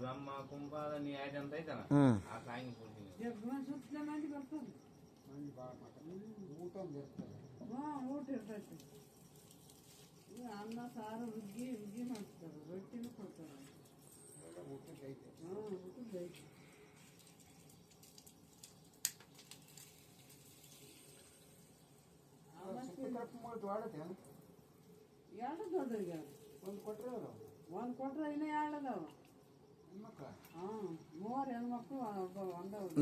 ಬ್ರಹ್ಮ ಕುಂಭಾರ ನೀ ಆಯ್ತು ಅಂತ ಐತನ ಹ್ಞೂ ಆ ಸಾಂಗಿ ಕೊಡ್ತೀನಿ. ಊಟ ಇರ್ತೈತಿ. ಅನ್ನ ಸಾರು ಹುಗ್ಗಿ ಹುಗ್ಗಿ ಮಾಡ್ತಾರೆ. ರೊಟ್ಟಿನೂ ಕೊಡ್ತಾರೆ. ಊಟಕ್ಕೆ ಐತೆ. ಹಾ ಊಟದ ಐತಿ. ಎರಡು ಅದು ಒಂದು ಕೊಟ್ರೆ ಇನ್ನೂ ಎರಡು ಅದಾವ.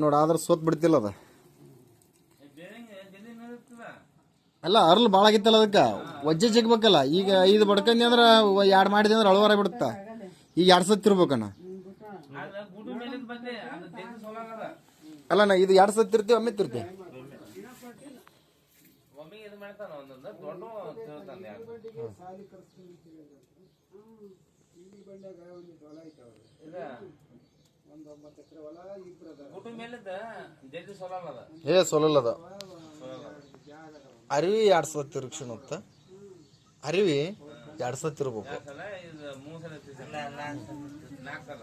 ನೋಡಿ, ಆದ್ರೆ ಸೋತ್ ಬಿಡ್ತಿಲ್ಲ ಅದ. ಅಲ್ಲ, ಅರ್ಲ್ ಭಾಳ ಆಗಿತ್ತಲ್ಲ ಅದಕ್ಕೆ? ವಜ್ಜೆ ಸಿಗ್ಬೇಕಲ್ಲ ಈಗ ಐದು ಬಡ್ಕಂದಿ ಅಂದ್ರೆ ಎರಡು ಮಾಡಿದೆ ಅಂದ್ರೆ ಅಳವಾರ ಬಿಡುತ್ತ. ಈಗ ಎರಡು ಸತ್ ಇರ್ಬೇಕಣ್ಣ. ಹ್ಞೂ ಬಿಟ್ಟ ಅದ ಗುಡು ಮೇಲಿಂದ ಬಂದೆ ಅದು ಜಲ್ದಿ ಸೋಲಾಗದ ಅಲ್ಲ ನಾ ಇದು ಎರಡು ಸತ್ ಇರ್ತೀವಿ ಒಮ್ಮೆ ತಿರ್ತೀವಿ ಒಮ್ಮೆಗೆ ಇದು ಮಾಡ್ತಾನ ಒಂದೊಂದು ದೊಡ್ಡ ತಿಳ್ತಾನೆ ಬಂಡಿಗೆ ಸಾಲಿ ಕರ್ಸ್ತೀನಿ ಅಂತ ಹೇಳಿದ್ರು ಇಲ್ಲಿ ಬಂಡಾಗ ಒಂದು ಹೊಲ ಐತೆ ಒಂದು ಒಂಬತ್ತು ಎಕರೆ ಹೊಲ ಇಬ್ರು ಅದಾರ ಏ ಅದಾವ ಅರಿವಿ ಎರಡು ಸತ್ ತಿರುಗ್ಸಣ ಅಂತ. ಅರಿವಿ ಎರಡು ಸತ್ ಇರ್ಬೇಕು ಎರಡು ಸಲ ಮೂರು ಸಲ ತಿರ್ಗ್ಸಲ್ಲ. ನಾಲ್ಕು ಸಲ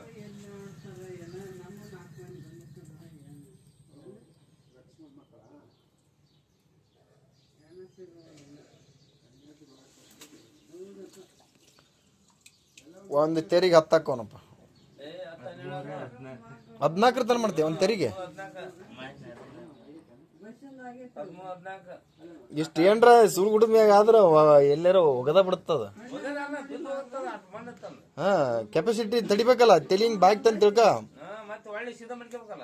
ಒಂದು ತೆರಿಗೆ ಹತ್ತಾಕೋನಪ್ಪ ಹದಿನಾಲ್ಕರ ತನ ಮಾಡ್ತೇವೆ ಒಂದು ತೆರಿಗೆ? ಇಷ್ಟು ಏನ್ರ ಸುಳ್ಗುಡ ಮ್ಯಾಗ ಆದ್ರೆ ಎಲ್ಲಾರ ಒಗದ ಬಿಡುತ್ತದ ಇತ್ತಂದು ಹಾ ಕೆಪಾಸಿಟಿ ತಡಿಬೇಕಲ್ಲ ತಲಿ ಹಿಂಗ್ ಬಾಯ್ತಂತ ತಿಳ್ಕ.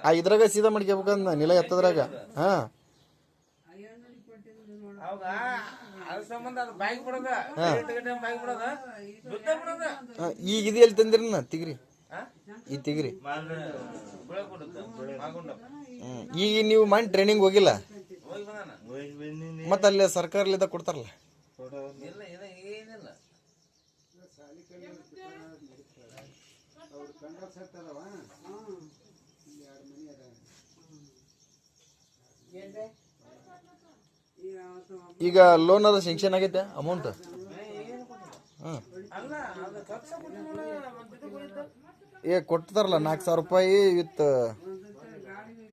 ಆ ಇದ್ರಾಗ ಸೀದಾ ಮಾಡ್ಕೋಬೇಕಂದ ನಿಲ ಎತ್ತದ್ರಾಗ ಹಾ. ಅವಾಗ ಅದ್ರ ಸಂಬಂಧ ಅದು ಬಾಯಿಗೆ ಬಿಡೋದ? ಗಂಟೆ ಬಾಯಿಗೆ ಬಿಡೋದ? ಬಿದ್ದ ಬಿಡೋದ? ಹಾ, ಈಗ ಇದು ಎಲ್ಲಿ ತಂದಿರನ? ತಿಗ್ರಿ. ಹಾ? ಈ ತಿಗ್ರಿ. ಹ್ಮ್ ಈಗ ನೀವು ಮಾಡಿ ಟ್ರೈನಿಂಗ್ ಹೋಗಿಲ್ಲ? ಹೋಗಿ ಬಂದಾನ? ಮತ್ತೆ ಅಲ್ಲಿ ಸರ್ಕಾರಲಿಂದ ಕೊಡ್ತಾರಲ್ಲ? ಇಲ್ಲ ಇಲ್ಲ ಏನಿಲ್ಲ ಅವ್ರು ಕಂಡ ಸೆಟ್ ಅದಾವ ಇಲ್ಲಿ ಎರಡು ಮನೆ ಅದಾವ ಈಗ ಲೋನ್ ಅದ ಸೆಂಕ್ಷನ್ ಆಗೈತೆ ಅಮೌಂಟ್ ಮತ್ತೆ ಏ ಕೊಡ್ತಾರಲ್ಲ ನಾಲ್ಕು ಸಾವಿರ ರೂಪಾಯಿ ವಿತ್